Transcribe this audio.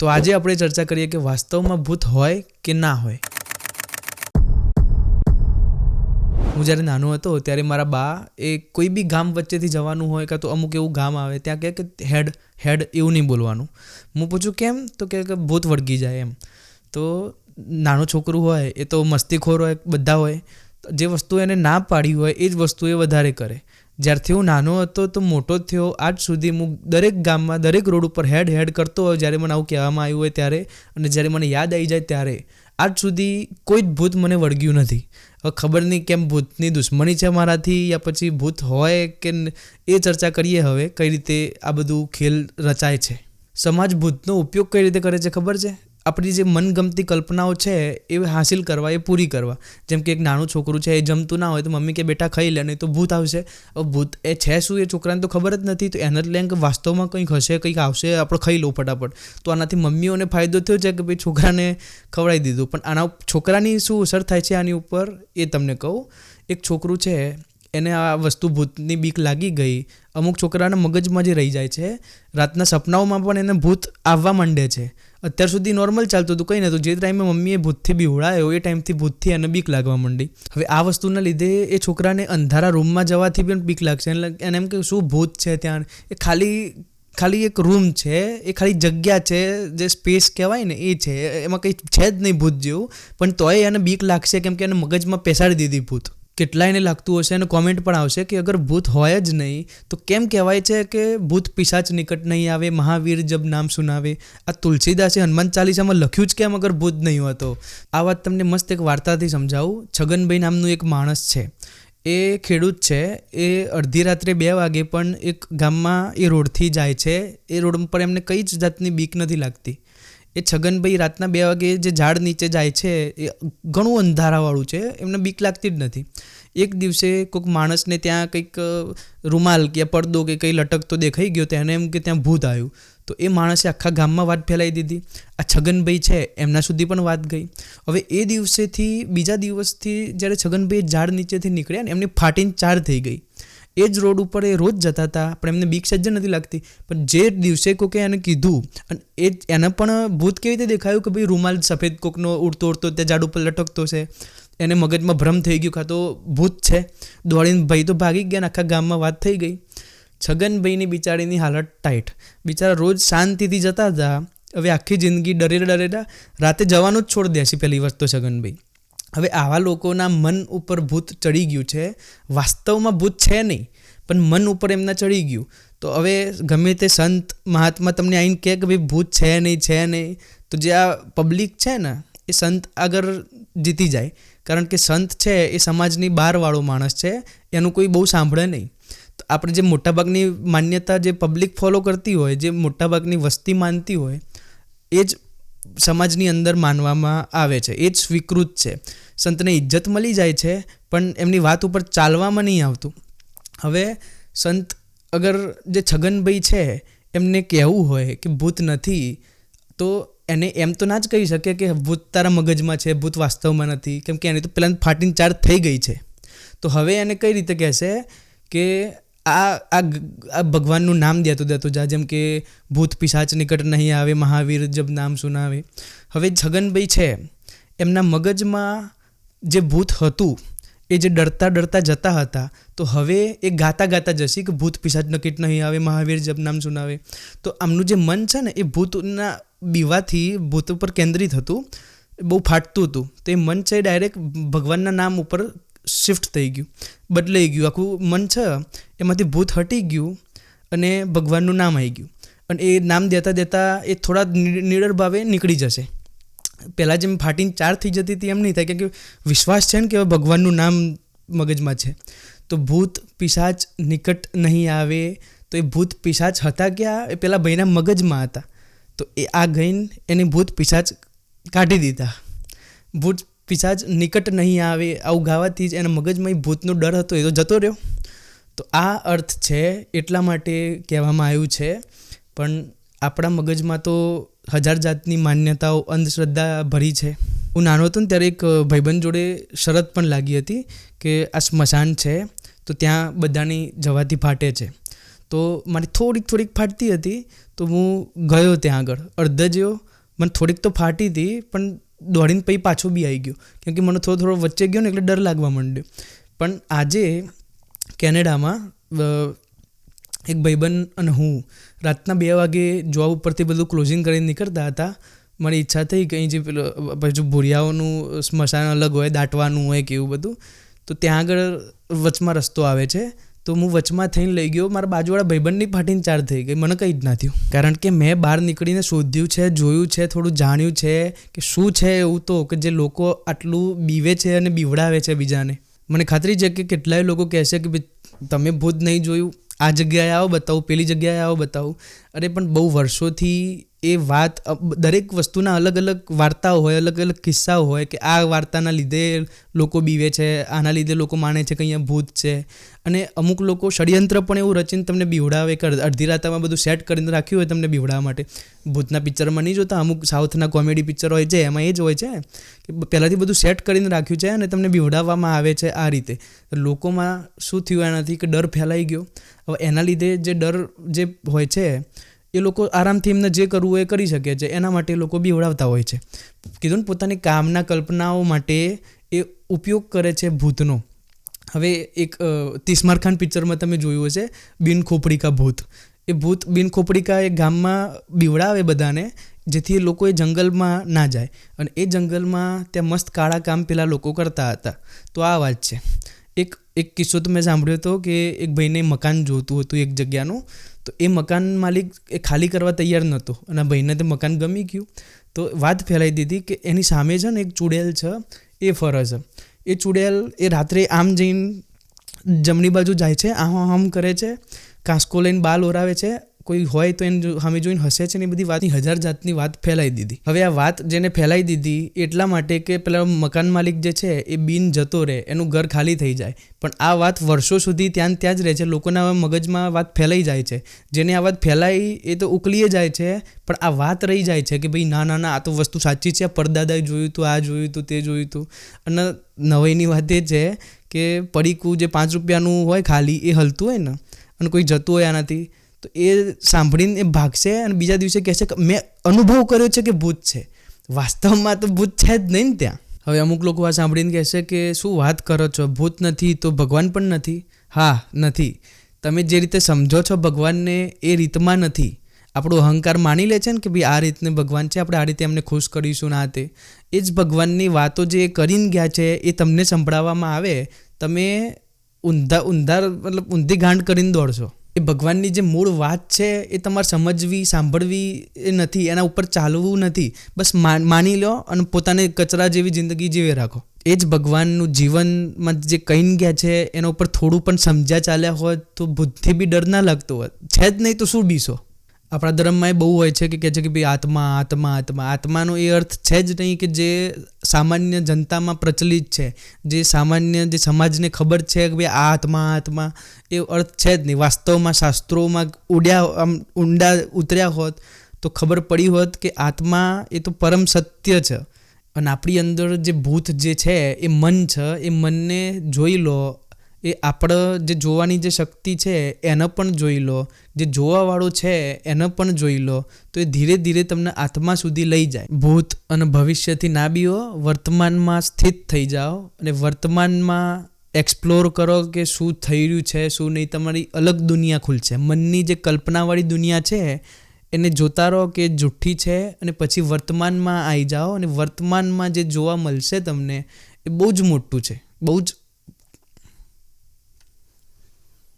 તો આજે આપણે ચર્ચા કરીએ કે વાસ્તવમાં ભૂત હોય કે ના હોય. હું જ્યારે નાનો હતો ત્યારે મારા બા એ કોઈ બી ગામ વચ્ચેથી જવાનું હોય કાં તો અમુક એવું ગામ આવે ત્યાં કહે કે હેડ હેડ એવું નહીં બોલવાનું. હું પૂછું, કેમ? તો કહે કે ભૂત વળગી જાય એમ. તો નાનો છોકરું હોય એ તો મસ્તીખોર હોય, બધા હોય. જે વસ્તુ એને ના પાડી હોય એ જ વસ્તુ એ વધારે કરે. જ્યારથી હું નાનો હતો તો મોટો થયો. આજ સુધી હું દરેક ગામમાં, દરેક રોડ ઉપર હેડ હેડ કરતો હોય જ્યારે મને આવું કહેવામાં આવ્યું હોય ત્યારે, અને જ્યારે મને યાદ આવી જાય ત્યારે, આજ સુધી કોઈ જ ભૂત મને વળગ્યું નથી. ખબર નહીં કેમ ભૂતની દુશ્મની છે મારાથી, યા પછી ભૂત હોય કે એ ચર્ચા કરીએ હવે, કઈ રીતે આ બધું ખેલ રચાય છે. સમાજ ભૂતનો ઉપયોગ કઈ રીતે કરે છે ખબર છે? આપણી જે મનગમતી કલ્પનાઓ છે એ હાંસિલ કરવા, એ પૂરી કરવા. જેમ કે એક નાનું છોકરું છે, એ જમતું ના હોય તો મમ્મી કે, બેટા, ખાઈ લે, નહીં તો ભૂત આવશે. ભૂત એ છે શું એ છોકરાને તો ખબર જ નથી. તો એને જ લઈને વાસ્તવમાં કંઈક હશે, કંઈક આવશે, આપણે ખાઈ લઉં ફટાફટ. તો આનાથી મમ્મીઓને ફાયદો થયો છે કે, ભાઈ, છોકરાને ખવડાવી દીધું. પણ આના છોકરાની શું અસર થાય છે આની ઉપર? એ તમને કહું. એક છોકરું છે એને આ વસ્તુ ભૂતની બીક લાગી ગઈ. અમુક છોકરાના મગજમાં જે રહી જાય છે, રાતના સપનાઓમાં પણ એને ભૂત આવવા માંડે છે. અત્યાર સુધી નોર્મલ ચાલતું હતું, કંઈ નહોતું. જે ટાઈમે મમ્મીએ ભૂતથી બીવડાયો, એ ટાઈમથી ભૂતથી એને બીક લાગવા માંડી. હવે આ વસ્તુના લીધે એ છોકરાને અંધારા રૂમમાં જવાથી પણ બીક લાગશે. એને એમ કે શું ભૂત છે ત્યાં? એ ખાલી ખાલી એક રૂમ છે. એ ખાલી જગ્યા છે, જે સ્પેસ કહેવાય ને, એ છે. એમાં કંઈ છે જ નહીં ભૂત જેવું. પણ તોય એને બીક લાગશે, કેમ કે એને મગજમાં પેસાડી દીધી ભૂત. કેટલાયને લાગતું હશે અને કોમેન્ટ પણ આવશે કે અગર ભૂત હોય જ નહીં, તો કેમ કહેવાય છે કે ભૂત પિશાચ નિકટ નહીં આવે, મહાવીર જબ નામ સુનાવે? આ તુલસીદાસે હનુમાન ચાલીસામાં લખ્યું જ કેમ અગર ભૂત નહીં હોતો આ વાત તમને મસ્ત એક વાર્તાથી સમજાવું. છગનભાઈ નામનું એક માણસ છે. એ ખેડૂત છે. એ અડધી રાત્રે બે વાગે પણ એક ગામમાં એ રોડથી જાય છે. એ રોડ પર એમને કઈ જ જાતની બીક નથી લાગતી. એ છગનભાઈ રાતના બે વાગે જે ઝાડ નીચે જાય છે, એ ઘણું અંધારાવાળું છે, એમને બીક લાગતી જ નથી. એક દિવસે કોઈક માણસને ત્યાં કંઈક રૂમાલ કે પડદો કે કંઈ લટકતો દેખાઈ ગયો તો એને એમ કે ત્યાં ભૂત આવ્યું. તો એ માણસે આખા ગામમાં વાત ફેલાવી દીધી. આ છગનભાઈ છે, એમના સુધી પણ વાત ગઈ. હવે એ દિવસેથી, બીજા દિવસથી જ્યારે છગનભાઈ ઝાડ નીચેથી નીકળ્યા ને, એમની ફાટીને ચાર થઈ ગઈ. એ જ રોડ ઉપર એ રોજ જતા હતા. પણ એમને બીક સજ્જ નથી લાગતી. પણ જે દિવસે કોકે એને કીધું, અને એ એને પણ ભૂત કેવી રીતે દેખાયું કે ભાઈ રૂમાલ સફેદ કોકનો ઉડતો ઉડતો ત્યાં ઝાડ ઉપર લટકતો છે. એને મગજમાં ભ્રમ થઈ ગયું કાં તો ભૂત છે. દોડીને ભાઈ તો ભાગી ગયા આખા ગામમાં વાત થઈ ગઈ. છગનભાઈની બિચારીની હાલત ટાઈટ. બિચારા રોજ શાંતિથી જતા હતા. હવે આખી જિંદગી ડરેલા ડરેલા. રાતે જવાનું જ છોડી દેશે પહેલી વસ્તુ છગનભાઈ. હવે આવા લોકોના મન ઉપર ભૂત ચડી ગયું છે. વાસ્તવમાં ભૂત છે નહીં, પણ મન ઉપર એમના ચડી ગયું. તો હવે ગમે તે સંત મહાત્મા તમને આવીને કહે કે ભાઈ ભૂત છે નહીં છે નહીં, તો જે આ પબ્લિક છે ને, એ સંત આગળ જીતી જાય. કારણ કે સંત છે એ સમાજની બહારવાળો માણસ છે, એનું કોઈ બહુ સાંભળે નહીં. તો આપણે જે મોટાભાગની માન્યતા જે પબ્લિક ફોલો કરતી હોય, જે મોટાભાગની વસ્તી માનતી હોય, એ જ સમાજની અંદર માનવામાં આવે છે. એ જ સ્વીકૃત છે. સંતને ઇજ્જત મળી જાય છે, પણ એમની વાત ઉપર ચાલવામાં નહીં આવતું. હવે સંત અગર જે છગનભાઈ છે, એમને કહેવું હોય કે ભૂત નથી, તો એને એમ તો ના જ કહી શકે કે ભૂત તારા મગજમાં છે, ભૂત વાસ્તવમાં નથી. કેમ કે એની તો પહેલાં ફાટીને ચાર્જ થઈ ગઈ છે. તો હવે એને કઈ રીતે કહેશે કે આ આ ભગવાનનું નામ દેતું દેતું જા, જેમ કે ભૂત પિશાચ નિકટ નહીં આવે, મહાવીર જબ નામ સુનાવે. હવે છગનભાઈ છે, એમના મગજમાં જે ભૂત હતું, એ જે ડરતા ડરતા જતા હતા, તો હવે એ ગાતા ગાતા જશે કે ભૂત પિશાચ નકીટ નહીં આવે, મહાવીર જબ નામ સુનાવે. તો આમનું જે મન છે ને, એ ભૂતના બીવાથી, ભૂત ઉપર કેન્દ્રિત હતું, બહુ ફાટતું હતું. તો એ મન છે ડાયરેક્ટ ભગવાનના નામ ઉપર શિફ્ટ થઈ ગયું, બદલાઈ ગયું. આખું મન છે એમાંથી ભૂત હટી ગયું અને ભગવાનનું નામ આવી ગયું. અને એ નામ દેતા દેતા એ થોડા નિડર ભાવે નીકળી જશે. પહેલાં જેમ ફાટીને ચાર થઈ જતી હતી એમ નહીં થાય કે વિશ્વાસ છે ને કે ભગવાનનું નામ મગજમાં છે. તો ભૂત, પિશાચ નિકટ નહીં આવે. તો એ ભૂત, પિશાચ હતા ક્યાં? એ પેલા ભાઈના મગજમાં હતા. તો એ આ ગઈને એને ભૂત, પિશાચ કાઢી દીધા. ભૂત, પિશાચ નિકટ નહીં આવે, આવું ગાવાથી જ એના મગજમાં ભૂતનો ડર હતો, એ તો જતો રહ્યો. તો આ અર્થ છે એટલા માટે કહેવામાં આવ્યું છે. પણ આપણા મગજમાં તો હજાર જાતની માન્યતાઓ, અંધશ્રદ્ધા ભરી છે. હું નાનો હતો ને ત્યારે એક ભાઈબંધ જોડે શરત પણ લાગી હતી કે આ સ્મશાન છે, તો ત્યાં બધાની જવાથી ફાટે છે. તો મારી થોડીક થોડીક ફાટતી હતી, તો હું ગયો ત્યાં આગળ. અડધો જેવો મને થોડીક તો ફાટી હતી, પણ દોડીને પછી પાછો બી આવી ગયો. કેમ કે મને થોડો થોડો વચ્ચે ગયો ને એટલે ડર લાગવા માંડ્યો. પણ આજે કેનેડામાં એક ભાઈબંધ અને હું રાતના બે વાગે જોબ ઉપરથી બધું ક્લોઝિંગ કરીને નીકળતા હતા. મારી ઈચ્છા થઈ કે અહીં જે પેલો, પછી ભૂરિયાઓનું સ્મશાન અલગ હોય, દાટવાનું હોય કે એવું બધું, તો ત્યાં આગળ વચમાં રસ્તો આવે છે. તો હું વચમાં થઈને લઈ ગયો. મારા બાજુવાળા ભાઈબંધની ફાટીને ચાર થઈ ગઈ. મને કંઈ જ ના થયું. કારણ કે મેં બહાર નીકળીને શોધ્યું છે, જોયું છે, થોડું જાણ્યું છે કે શું છે એવું તો, કે જે લોકો આટલું બીવે છે અને બીવડાવે છે બીજાને. મને ખાતરી છે કે કેટલાય લોકો કહેશે કે તમે ભૂત નહીં જોયું. આ જગ્યાએ આવો, બતાવું, પેલી જગ્યાએ આવો, બતાવું. અરે, પણ બહુ વર્ષોથી એ વાત દરેક વસ્તુના અલગ અલગ વાર્તાઓ હોય, અલગ અલગ કિસ્સાઓ હોય કે આ વાર્તાના લીધે લોકો બીવે છે, આના લીધે લોકો માને છે કે અહીંયા ભૂત છે. અને અમુક લોકો ષડયંત્ર પણ એવું રચીને તમને બીવડાવે કે અડધી રાતામાં બધું સેટ કરીને રાખ્યું હોય તમને બીવડાવવા માટે. ભૂતના પિક્ચરમાં નહીં જોતા, અમુક સાઉથના કોમેડી પિક્ચર હોય છે, એમાં એ જ હોય છે કે પહેલાંથી બધું સેટ કરીને રાખ્યું છે અને તમને બીવડાવવામાં આવે છે આ રીતે. લોકોમાં શું થયું એનાથી કે ડર ફેલાઈ ગયો. હવે એના લીધે જે ડર જે હોય છે એ લોકો આરામથી એમને જે કરવું એ કરી શકે છે. એના માટે લોકો બીવડાવતા હોય છે. કીધું ને પોતાની કામના કલ્પનાઓ માટે એ ઉપયોગ કરે છે ભૂતનો. હવે એક તિસ્માર ખાન પિક્ચરમાં તમે જોયું હશે, બિન ખોપડી કા ભૂત. એ ભૂત બિન ખોપડી કા એ ગામમાં બીવડાવે બધાને, જેથી એ લોકો એ જંગલમાં ના જાય. અને એ જંગલમાં ત્યાં મસ્ત કાળા કામ પેલા લોકો કરતા હતા. તો આ વાત છે. એક એક કિસ્સો તો મેં સાંભળ્યો હતો કે એક ભાઈને મકાન જોતું હતું એક જગ્યાનું, તો એ મકાન માલિક એ ખાલી કરવા તૈયાર નહોતો અને ભાઈને તે મકાન ગમી ગયું. તો વાત ફેલાઈ દીધી કે એની સામે છે ને એક ચૂડેલ છે, એ ફરે છે. એ ચૂડેલ એ રાત્રે આમ જઈને જમણી બાજુ જાય છે, આમ આમ કરે છે, કાંસકો લઈને બાલ ઓરાવે છે કોઈ હોય તો એને સામે જોઈને હસે છે ને એ બધી વાતની હજાર જાતની વાત ફેલાઈ દીધી. હવે આ વાત જેને ફેલાઈ દીધી એટલા માટે કે પેલા મકાન માલિક જે છે એ બિન જતો રહે, એનું ઘર ખાલી થઈ જાય. પણ આ વાત વર્ષો સુધી ત્યાં ત્યાં જ રહે છે, લોકોના મગજમાં વાત ફેલાઈ જાય છે. જેને આ વાત ફેલાઈ એ તો ઉકલીએ જાય છે, પણ આ વાત રહી જાય છે કે ભાઈ ના ના ના, આ તો વસ્તુ સાચી છે, આ પરદાદાએ જોયું હતું આ જોયું હતું તે જોયું હતું અને નવાઈની વાત એ છે કે પડીકું જે પાંચ રૂપિયાનું હોય ખાલી એ હલતું હોય ને, અને કોઈ જતું હોય આનાથી તો એ સાંભળીને ભાગશે અને બીજા દિવસે કહેશે કે મેં અનુભવ કર્યો છે કે ભૂત છે. વાસ્તવમાં તો ભૂત છે જ નહીં ને ત્યાં. હવે અમુક લોકો આ સાંભળીને કહેશે કે શું વાત કરો છો? ભૂત નથી તો ભગવાન પણ નથી? હા, નથી. તમે જે રીતે સમજો છો ભગવાનને એ રીતમાં નથી. આપણો અહંકાર માની લે છે ને કે ભાઈ આ રીતને ભગવાન છે, આપણે આ રીતે એમને ખુશ કરીશું ના તે. એ જ ભગવાનની વાતો જે કરીને ગયા છે, એ તમને સંભળાવવામાં આવે, તમે ઊંધા ઊંધા, મતલબ ઊંધી ગાંઠ કરીને દોડશો. એ ભગવાનની જે મૂળ વાત છે એ તમારે સમજવી, સાંભળવી એ નથી, એના ઉપર ચાલવું નથી. બસ માન- લો અને પોતાને કચરા જેવી જિંદગી જીવે રાખો. એ જ ભગવાનનું જીવનમાં જે કહીને ગયા છે, એના ઉપર થોડું પણ સમજ્યા ચાલ્યા હોય તો બુદ્ધિ બી ડર ના લાગતો હોય છે જ નહીં તો શું બીસો? આપણા ધર્મમાં એ બહુ હોય છે કે કહે છે કે ભાઈ આત્મા આત્મા આત્મા. આત્માનો એ અર્થ છે જ નહીં કે જે સામાન્ય જનતામાં પ્રચલિત છે. જે સામાન્ય જે સમાજને ખબર છે કે ભાઈ આ આત્મા આત્મા એ અર્થ છે જ નહીં. વાસ્તવમાં શાસ્ત્રોમાં ઉડ્યા, આમ ઊંડા ઉતર્યા હોત તો ખબર પડી હોત કે આત્મા એ તો પરમ સત્ય છે. અને આપણી અંદર જે ભૂત જે છે, એ મન છે. એ મનને જોઈ લો એ આપણે જે જોવાની જે શક્તિ છે, એને પણ જોઈ લો. જે જોવાવાળો છે, એને પણ જોઈ લો. તો એ ધીરે ધીરે તમને આત્મા સુધી લઈ જાય. ભૂત અને ભવિષ્યથી ના બીઓ વર્તમાનમાં સ્થિત થઈ જાઓ અને વર્તમાનમાં એક્સપ્લોર કરો કે શું થઈ રહ્યું છે, શું નહીં. તમારી અલગ દુનિયા ખુલશે. મનની જે કલ્પનાવાળી દુનિયા છે, એને જોતા રહો કે જુઠ્ઠી છે અને પછી વર્તમાનમાં આવી જાઓ અને વર્તમાનમાં જે જોવા મળશે તમને, એ બહુ જ મોટું છે. બહુ જ